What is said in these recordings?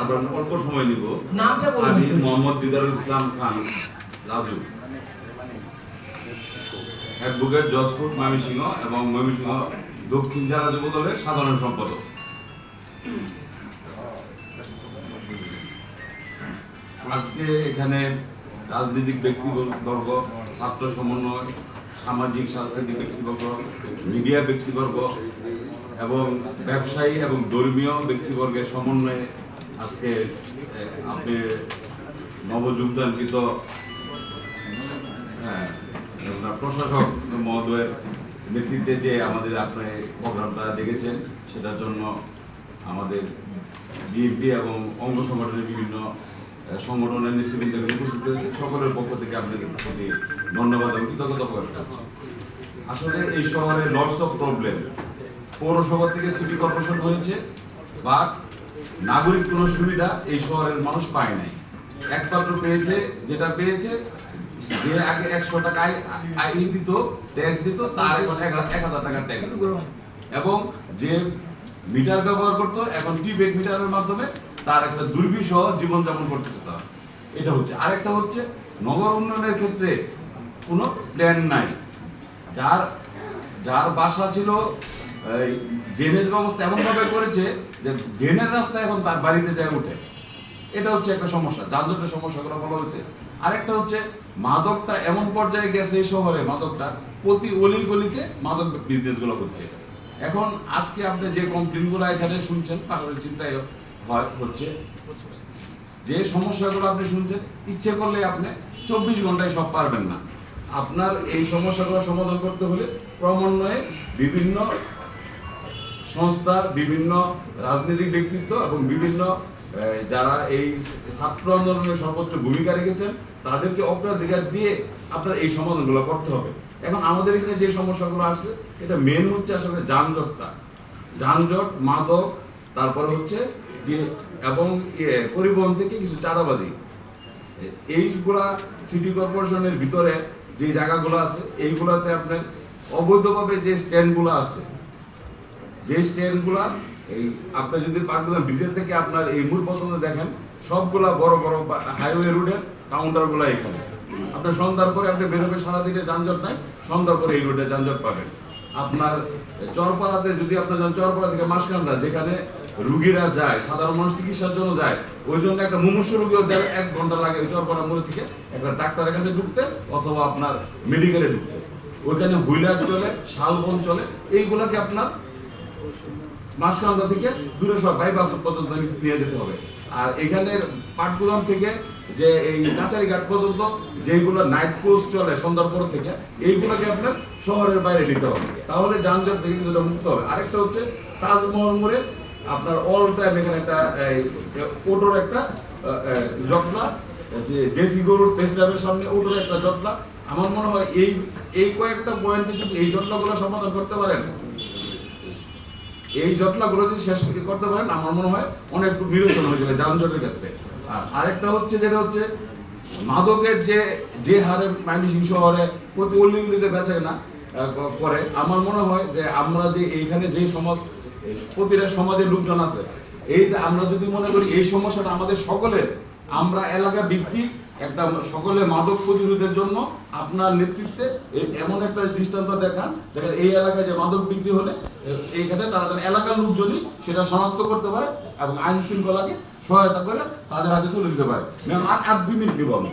আমরা অল্প সময় নিব। আমি মোহাম্মদ দিদারুল ইসলাম খান রাজু। অ্যাডভোকেট জজপুর ময়মনসিংহ এবং ময়মনসিংহ দক্ষিণ জেলা যুব দলের সাধারণ সম্পাদক। আজকে এখানে রাজনৈতিক ব্যক্তিবর্গ ছাত্র সমন্বয় সামাজিক সাংস্কৃতিক ব্যক্তিবর্গ মিডিয়া ব্যক্তিবর্গ এবং ব্যবসায়ী এবং ধর্মীয় ব্যক্তিবর্গের সমন্বয়ে আজকে আপনি হ্যাঁ, আপনার প্রশাসক মহোদয়ের নেতৃত্বে যে আমাদের আপনি প্রোগ্রামটা দেখেছেন সেটার জন্য আমাদের বিএনপি এবং অঙ্গ সংগঠনের বিভিন্ন সংগঠনের নেতৃবৃন্দ উপস্থিত হয়েছে সকলের পক্ষ থেকে আপনাদের প্রতি ধন্যবাদ এবং কৃতজ্ঞতা প্রকাশ করছি। আসলে এই শহরে লটস অফ প্রবলেম পৌরসভা থেকে সিটি কর্পোরেশন হয়েছে বা নাগরিক কোনো সুবিধা এই শহরের মানুষ পায় নাই। একমাত্র পেয়েছে, যেটা পেয়েছে, যে আগে একশো টাকা আয় দিত ট্যাক্স দিত, তার এখন এক হাজার টাকার ট্যাক্স এবং যে মিটার ব্যবহার করতো, এখন প্রিপেড মিটারের মাধ্যমে তার একটা দুর্বিষহ জীবনযাপন করতেছে তারা। এটা হচ্ছে। আরেকটা হচ্ছে, নগর উন্নয়নের ক্ষেত্রে কোনো প্ল্যান নাই। যার যার বাসা ছিল ড্রেনেজ ব্যবস্থা এমনভাবে করেছে যে ড্রেনের রাস্তা এখন তার বাড়িতে যায় উঠে। এটা হচ্ছে একটা সমস্যা, যানজটের সমস্যাগুলো বলা হয়েছে। আরেকটা হচ্ছে, মাদকটা এমন পর্যায়ে গেছে এই শহরে, মাদকটা প্রতি অলি গলিতে মাদক বিজনেসগুলো হচ্ছে এখন আজকে আপনি যে কমপ্লেনগুলো এখানে শুনছেন, পাশাপাশি চিন্তায় হচ্ছে। যে সমস্যাগুলো আপনি শুনছেন, ইচ্ছে করলে আপনি চব্বিশ ঘন্টায় সব পারবেন না। আপনার এই সমস্যাগুলো সমাধান করতে হলে ক্রমান্বয়ে বিভিন্ন সংস্থা বিভিন্ন রাজনৈতিক ব্যক্তিত্ব এবং বিভিন্ন যারা এই ছাত্র আন্দোলনে সর্বোচ্চ ভূমিকা রেখেছেন, তাদেরকে অগ্রাধিকার দিয়ে আপনার এই সমাধানগুলো করতে হবে। এখন আমাদের এখানে যে সমস্যাগুলো আসছে, এটা মেন হচ্ছে আসলে যানজটটা। যানজট, মাদক, তারপরে হচ্ছে এবং পরিবহন থেকে কিছু চাঁদাবাজি। এইগুলা সিটি কর্পোরেশনের ভিতরে যে জায়গাগুলো আছে, এইগুলাতে আপনার অবৈধভাবে যে স্ট্যান্ডগুলো আছে, যে স্ট্যান্ডগুলা এই আপনি যদি পাকদাম ব্রিজের থেকে আপনার এই মূল পছন্দ দেখেন, সবগুলা বড় বড় হাইওয়ে রোডের কাউন্টারগুলো এখানে। আপনার সন্ধ্যার পরে আপনি বেরোবে, সারাদিনে যানজট নাই, সন্ধ্যার পরে এই রোডে যানজট পাবেন। আপনার চরপাড়াতে যদি আপনার যান, চরপাড়া থেকে মাসকান্দা যেখানে রুগীরা যায়, সাধারণ মানুষ চিকিৎসার জন্য যায়, ওই জন্য একটা মুমূর্ষ রুগীও দেড় এক ঘণ্টা লাগে চরপাড়া মোড়ে থেকে একটা ডাক্তারের কাছে ঢুকতে অথবা আপনার মেডিকেলে ঢুকতে। ওইখানে হুইলার চলে, শালবন চলে, এইগুলাকে আপনার মাসকান্দা থেকে দূরে সব বাইপাস পর্যন্ত নিয়ে যেতে হবে। আর এখানের পাটগুলাম থেকে যে এই কাছারি ঘাট পর্যন্ত যেগুলো নাইট পোস্ট চলে সন্ধ্যার থেকে, এইগুলোকে আপনার শহরের বাইরে নিতে হবে। তাহলে যানজট থেকে কিছুটা মুক্ত হবে। আরেকটা হচ্ছে তাজমহল মোড়ে আপনার অল টাইম এখানে একটা ওটোর একটা জটলা যে জেসি গরুর প্রেসিডেন্টের সামনে ওটোর একটা জটলা। আমার মনে হয় এই এই কয়েকটা পয়েন্টে যদি এই জটলাগুলো সমাধান করতে পারেন, এই জটলাগুলো যদি শেষ করতে পারেন, আমার মনে হয় অনেক নিরসন হয়ে যাবে যানজটের ক্ষেত্রে। আর আরেকটা হচ্ছে যেটা হচ্ছে, মাদকের যে যে হারে ময়মনসিংহ শহরে প্রতি অলিগুলিতে বেচে না করে, আমার মনে হয় যে আমরা যে এইখানে যে সমাজ প্রতিটা সমাজের লোকজন আছে। এইটা আমরা যদি মনে করি এই সমস্যাটা আমাদের সকলের, আমরা এলাকা ভিত্তিক একটা সকলে মাদক প্রতিরোধের জন্য আপনার নেতৃত্বে এমন একটা দৃষ্টান্ত দেখান, যেখানে এই এলাকায় যে মাদক বিক্রি হলে এইখানে তারা যেন এলাকার লোকজনই সেটা শনাক্ত করতে পারে এবং আইন শৃঙ্খলাকে সহায়তা করে তাদের হাতে তুলে দিতে পারে। ম্যাম আর দুই মিনিট দিব আমি।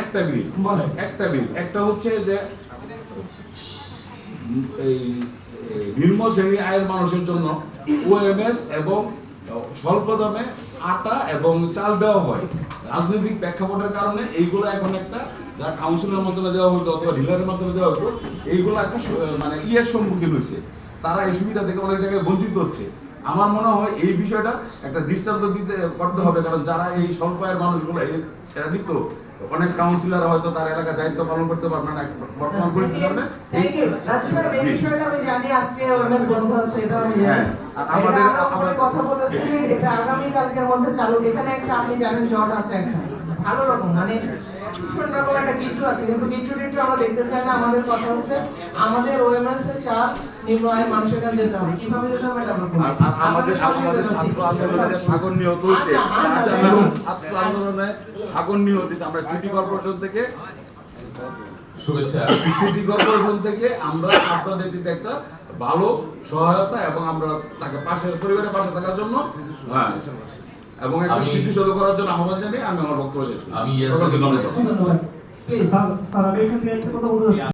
একটা মিনিট। একটা মিনিট। একটা হচ্ছে যে এই এই নিম্ন শ্রেণি আয়ের মানুষের জন্য ওএমএস এবং স্বল্প দামে আটা এবং চাল দেওয়া হয়। রাজনৈতিক প্রেক্ষাপটের কারণে এইগুলো এখন একটা যা কাউন্সিলের মাধ্যমে দেওয়া হতো অথবা ডিলারের মাধ্যমে দেওয়া হতো এইগুলো একটা মানে ইয়ের সম্মুখীন হয়েছে তারা এই সুবিধা থেকে অনেক জায়গায় বঞ্চিত হচ্ছে। আমার মনে হয় এই বিষয়টা একটা দৃষ্টান্ত দিতে করতে হবে কারণ যারা এই স্বল্প আয়ের মানুষগুলো এরা নিত অনেক কাউন্সিলর হয়তো তার এলাকায় দায়িত্ব পালন করতে পারবে না বর্তমান হ্যাঁ। আর আমাদের আমাদের কথা বলেছি এটা আগামী কালকের মধ্যে চালু। এখানে একটা আপনি জানেন জট আছে একটা। ভালো রকম মানে ভীষণ রকম একটা গিট্টু আছে কিন্তু গিট্টু টিট্টু আমরা দেখতে চাই না আমাদের কথা হচ্ছে আমাদের ওএমএস এর চাল নিম্ন আয়ের মানুষের কাছে যেতে হবে। কীভাবে যেতে হবে এটা আমরা আমাদের আমাদের ছাত্র আন্দোলনে সাগর নিহত হয়েছে আচ্ছা, আচ্ছা, ছাত্র আন্দোলনে সাগর নিহত হয়েছে। আমরা সিটি কর্পোরেশন থেকে শুভেচ্ছা। সিটি কর্পোরেশন থেকে আমরা আপনাদের দিতে একটা ভালো সহায়তা এবং আমরা তাকে পাশে পরিবারের পাশে থাকার জন্য হ্যাঁ। এবং একটা আমি- স্মৃতিসৌধ করার জন্য আহ্বান জানিয়ে আমি আমার বক্তব্য শেষ করছি। আমি